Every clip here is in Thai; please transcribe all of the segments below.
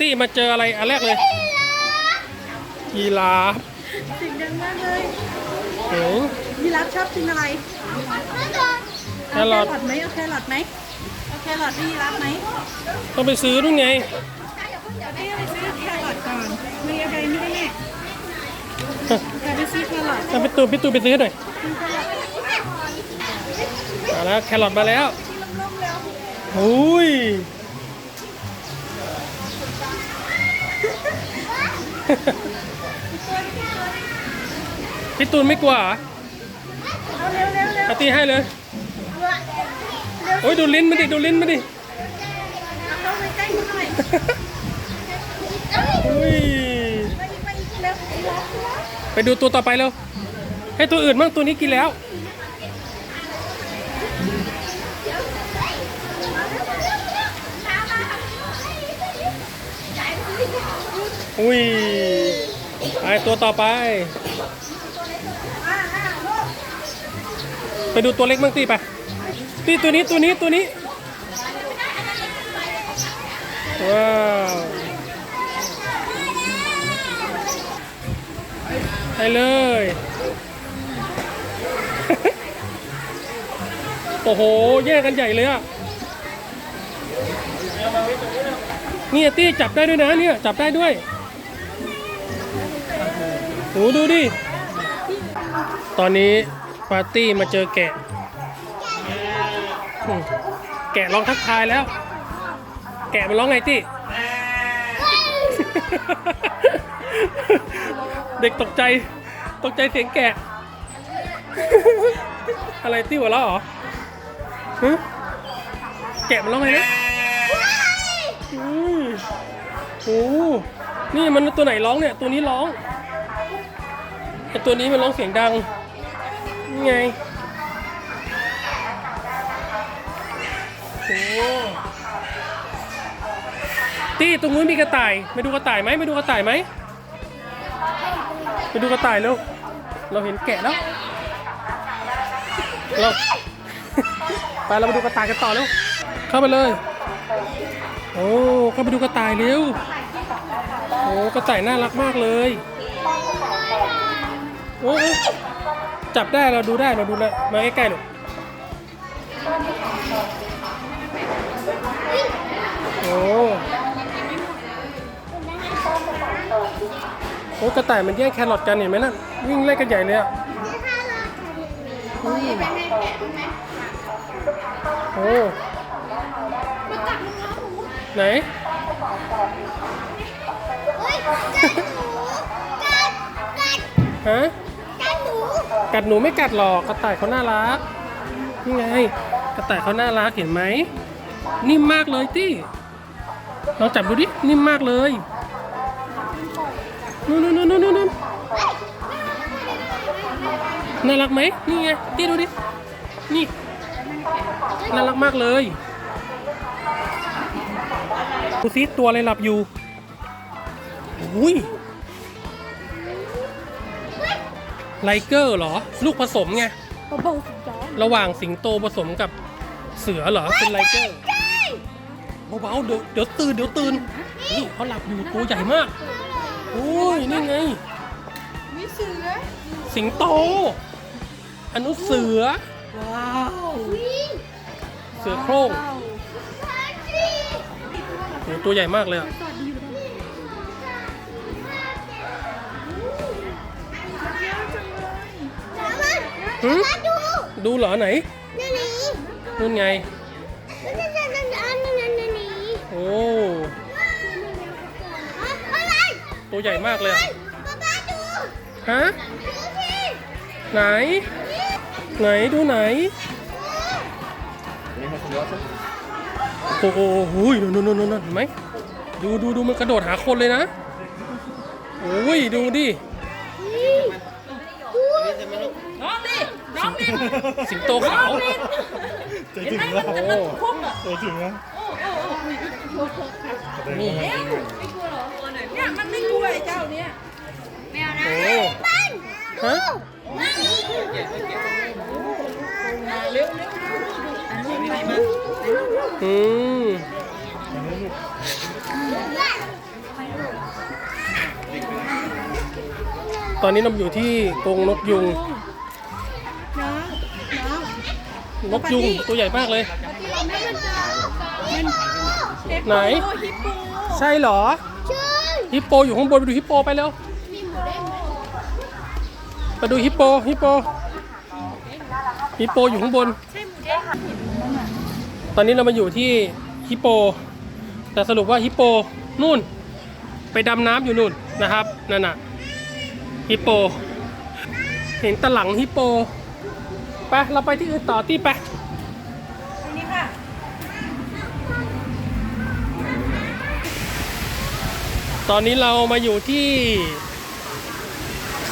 ตี้มาเจออะไรอันแรกเลยยีราฟเสียงดังมากเลยโอ้ยีราฟชอบกินอะไรแครอทเอาไหมเอาแครอทไหมเอาแครอทให้ยีราฟไหมต้องไปซื้อนู่นไงเดี๋ยวพี่ไปซื้อแครอทก่อนมีอะไรไม่ได้แน่แต่ไปซื้อแครอทเอาพี่ตูนพี่ตูนไปซื้อให้หน่อยมาแล้วแครอทมาแล้วอุ้ย พี่ตูนไม่กลัวเหรอเอาเร็วเร็วเร็วอาตีให้เลยโอ้ยดูลิ้นมาดิ ดูลิ้นมาดิเอาเข้าไปใกล้หน่อยอุ้ยไปอีกไปอีกเร็วยีราฟยีราฟไปดูตัวต่อไปเร็ว ให้ตัวอื่นบ้างตัวนี้กินแล้ว อุ้ยไปตัวต่อไป ไปดูตัวเล็กบ้างตีไปตีตัวนี้ตัวนี้ตัวนี้ว้าวไปเลยโอ้โห แย่งกันใหญ่เลยอะเนี่ยตี้จับได้ด้วยนะเนี่ย จับได้ด้วย โหดูดิ ตอนนี้ปาร์ตี้มาเจอแกะอืมแกะร้องทักทายแล้ว แกะมันร้องไงตี้ เด็กตกใจ ตกใจเสียงแกะ อะไรตี้หัวเราะเหรอฮะแกะมันร้องไงนะอืมโอ้นี่มันตัวไหนร้องเนี่ย ตัวนี้ร้อง ไอตัวนี้มันร้องเสียงดังไงโอ้ตี้ตรงนู้นมีกระต่ายไปดูกระต่ายไหมไปดูกระต่ายไหมไปดูกระต่ายเร็วเราเห็นแกะแล้วเราไปเราไปดูกระต่ายกันต่อเร็วเข้าไปเลยโอ้เข้าไปดูกระต่ายเร็วโอ้กระต่ายน่ารักมากเลย โอ้จับได้เราดูได้เราดูได้มาใกล้ๆหน่อยโอ้โอ้กระต่ายมันแย่งแครอทกันเห็นไหมนั่นวิ่งเล่นกันใหญ่เลยอะอืมโอ้ไหนฮะ กัดหนูไม่กัดหรอกกระต่ายเขาน่ารักนี่ไงกระต่ายเขาน่ารักเห็นไหมนิ่มมากเลยตี้ลองจับดูดินิ่มมากเลยนู่นนู่นนู่นนู่นน่ารักไหมนี่ไงตี้ดูดินี่น่ารักมากเลยดูซิตัวอะไรหลับอยู่อุ้ย ไลเกอร์เหรอ ลูกผสมไงเบาๆสิจ้าระหว่างสิงโตผสมกับเสือเหรอ เป็นไลเกอร์เบาๆเดี๋ยวเดี๋ยวตื่นเดี๋ยวตื่นนี่เขาหลับอยู่ตัวใหญ่มากโอ้ยนี่ไง มีเสือสิงโตอันนู้นเสือ ว้าว เสือโคร่งโหตัวใหญ่มากเลยอะ หืมดูเหรอไหนนู่นไงโอ้ตัวใหญ่มากเลยอะฮะไหน ไหนดูไหนโอ้โหหุยนู่นนู่นนู่นนู่นเห็นไหมดูดูดูมันกระโดดหาคนเลยนะโอ้ยดูดิ สิงโตขาวเจะถึงแล้วโอ้จะถึงโอ้วนี่ไม่กลัวหรอตัวไหนเนี่ยมันไม่กลัวไอ้เจ้าเนี่ยแมวนะปั้นฮะมาเร็วเร็วอืมตอนนี้เราอยู่ที่กรงนกยุง นกยุงตัวใหญ่มากเลยมันมันเด็กไหนโฮิปโปใช่เหรอ ฮิปโปอยู่ข้างบนไปดูฮิปโปไปเร็วไปดูฮิปโปฮิปโปฮิปโปอยู่ข้างบนใช่หมูเด้งตอนนี้เรามาอยู่ที่ฮิปโป แต่สรุปว่าฮิปโปนู่น ไปดำน้ำอยู่นู่นนะครับนั่นน่ะฮิปโป เห็นตะหลังฮิปโป ไปเราไปที่อื่นต่อที่ไปอันนี้ค่ะตอนนี้เรามาอยู่ที่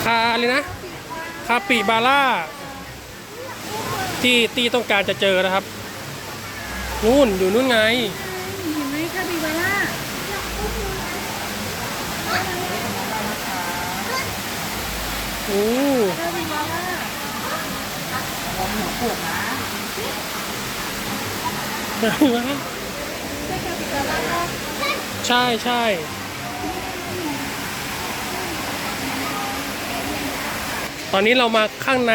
คาเลยนะคาปิบาร่าที่ตีต้องการจะเจอนะครับ นู่นอยู่นู่นไงเห็นไหมคาบิบาร่าโอ้คาบิบาร่าใช่ไหมใช่คาบิบาร่าปะใช่ใช่ตอนนี้เรามาข้างใน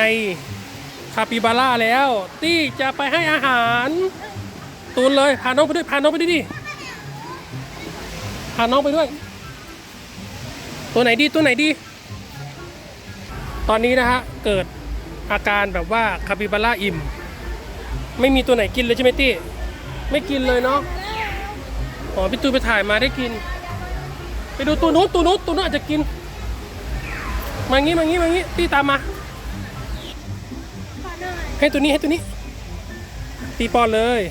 คาปิบาร่าแล้ว ตี้จะไปให้อาหาร ตูนเลยพาน้องไปด้วยพาน้องไปด้วยดิพาน้องไปด้วย ตัวไหนดีตัวไหนดี ตอนนี้นะฮะเกิด อาการแบบว่าคาปิบาร่าอิ่ม ไม่มีตัวไหนกินเลยใช่ไหมตี้ไม่กินเลยเนาะอ๋อพี่ตูนไปถ่ายมาได้กิน ไปดูตัวนู้นตัวนู้นตัวนู้นอาจจะกิน มางี้มางี้มางี้ตีตามมาให้ตัวนี้ให้ตัวนี้ ตีป้อนเลย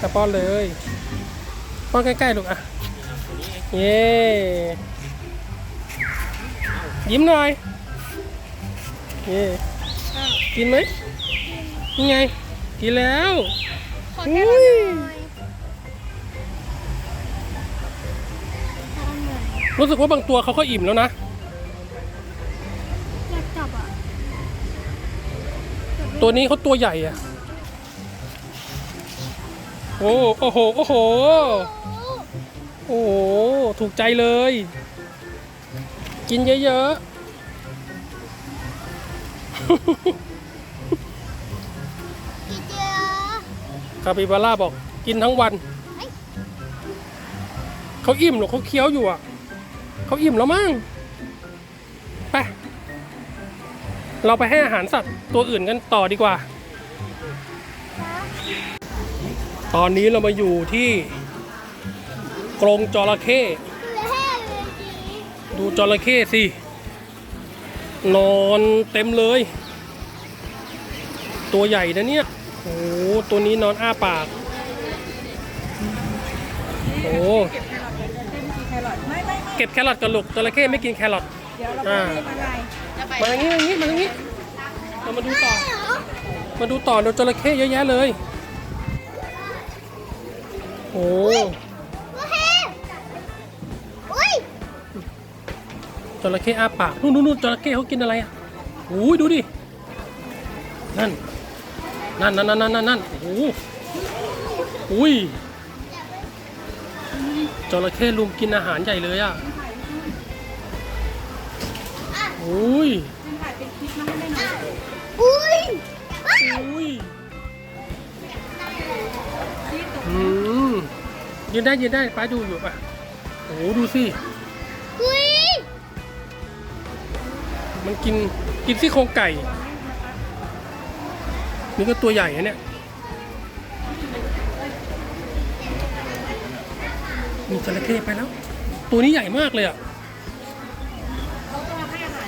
ตะป้อนเลยป้อนใกล้ๆลูกอะ เย้ยิ้มหน่อย เย้กินไหมนี่ไง กินแล้วขอแค่เราหน่อยรู้สึกว่าบางตัวเขาก็อิ่มแล้วนะอยากจับอะ ตัวนี้เขาตัวใหญ่อะโอ้โอ้โห โอ้โห โอ้โห ถูกใจเลย กินเยอะๆ คาปิบาร่าบอกกินทั้งวัน เขาอิ่มหรอเขาเคี้ยวอยู่อะ เขาอิ่มแล้วมั้งไปเราไปให้อาหารสัตว์ตัวอื่นกันต่อดีกว่า ตอนนี้เรามาอยู่ที่กรงจระเข้ดูจระเข้สิ นอนเต็มเลย ตัวใหญ่นะเนี่ยโอ้โหตัวนี้นอนอ้าปาก โอ้เก็บแครอทไม่ไม่ไม่เก็บแครอทกับลูกจระเข้ไม่กินแครอทเดี๋ยวเราไปอ่ารีบอะไรจะไปมาอย่างนี้มาอย่างนี้มาอย่างนี้เรามาดูต่อ มาดูต่อดูจระเข้เยอะแยะเลย โอ้ จระเข้อ้าปากนู่นนู่นนู่นจระเข้เขากินอะไรอะโอ้ยดูดินั่นนั่นนั่นนั่นนั่นนั่นโอ้โหอุ้ยจระเข้ลุมกินอาหารใหญ่เลยอะโอ้ยถ่ายเป็นคลิปมาให้ได้หน่อยอุ้ยที่ตกอืมยืนได้ยืนได้ป้าดูอยู่ป่ะโอ้โหดูสิ มันกินกินซี่โครงไก่ นี่ก็ตัวใหญ่นะเนี่ย มีจระเข้ไปแล้ว ตัวนี้ใหญ่มากเลยอะ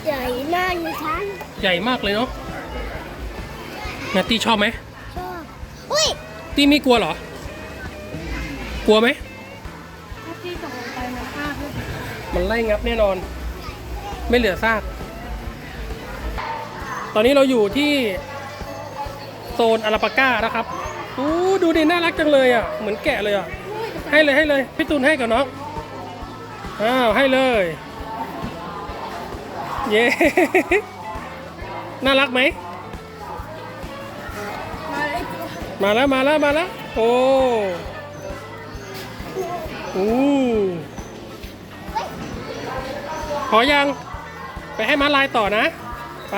ใหญ่มากเลยฉันใหญ่มากเลยเนาะนาตีชอบไหม ชอบอุ้ยตีไม่กลัวเหรอ กลัวไหม ถ้าที่ตกลงไปมันฆ่าเพื่อนมันไล่งับแน่นอน ไม่เหลือซาก ตอนนี้เราอยู่ที่โซนอาราปาก้านะครับอู้ดูดิน่ารักจังเลยอะ เหมือนแกะเลยอะ ให้เลยให้เลยพี่ตูนให้กับน้อง อ้าว ให้เลย เย้ น่ารักไหม มาแล้วมาแล้วมาแล้ว โอ้อู้พอยัง ไปให้ม้าลายต่อนะ ไป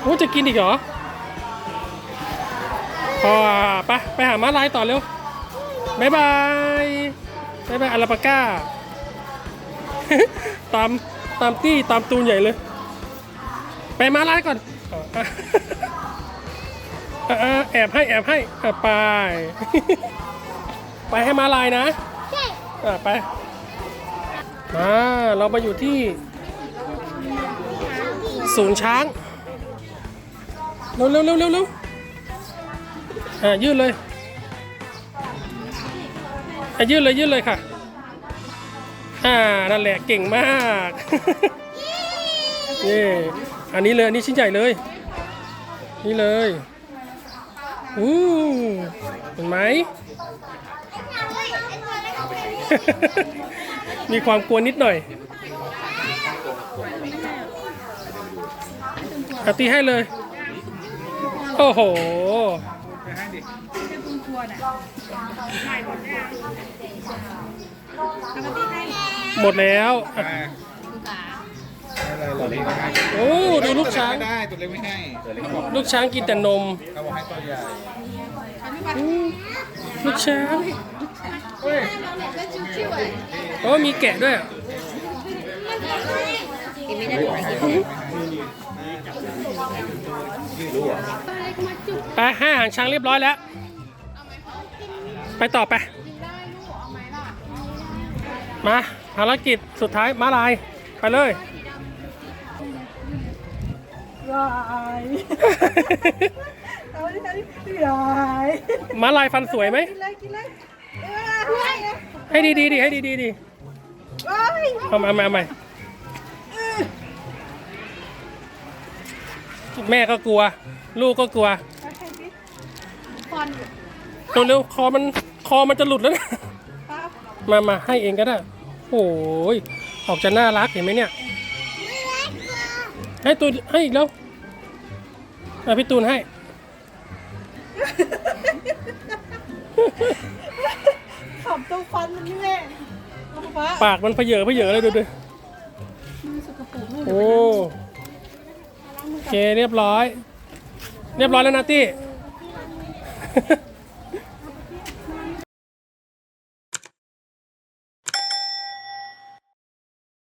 โอ้จะกินอีกเหรอพอไปไปหาม้าลายต่อเร็วบายบายบายบายอาราปาก้า ตามตามตี้ตามตูนใหญ่เลย ไปม้าลายก่อนออแอบให้แอบให้ไป ไปให้ม้าลายนะใช่อะไปมาเรามาอยู่ที่ ศูนย์ช้างเร็วเร็วเร็วเร็วเร็วอะยืดเลยอะยืดเลยยืดเลยค่ะ อ่านั่นแหละเก่งมากนี่อันนี้เลยอันนี้ชิ้นใหญ่เลย นี่เลยอู้เห็นไหมมีความกลัวนิดหน่อย อาตีให้เลย โอ้โหหมดแล้วหมดแล้วเล็กไม่ให้โอ้ดูลูกช้าง ไม่ได้ตัวเล็กไม่ให้ตัวเล็กบอกลูกช้างกินแต่นม เขาบอกให้ตัวใหญ่ลูกช้างโอ้มีแกะด้วยอะไปให้อาหารช้างเรียบร้อยแล้ว ไปต่อไป มาภารกิจสุดท้ายม้าลาย ไปเลยลายเอาดิเอาดิลายม้าลายฟันสวยไหมกินเลยกินเลยเออเฮ้ยให้ดีดีๆดิให้ดีดีๆดิเอ้ยเอามาเอามาเอามา แม่ก็กลัว ลูกก็กลัวเอาใครสิฟอนเร็วๆคอมันคอมันจะหลุดแล้วนะครับมามาให้เองก็ได้โอ้ยออกจะน่ารักเห็นไหมเนี่ยให้ตูนให้อีกแล้วอะพี่ตูนให้ขอบตรงฟันมันนี่แม่เอาป๊าปากมันเพเยอเพเยอเลยดูดิมือสกปรกมือโอ้โอ เคเรียบร้อย เรียบร้อยแล้วนะตี้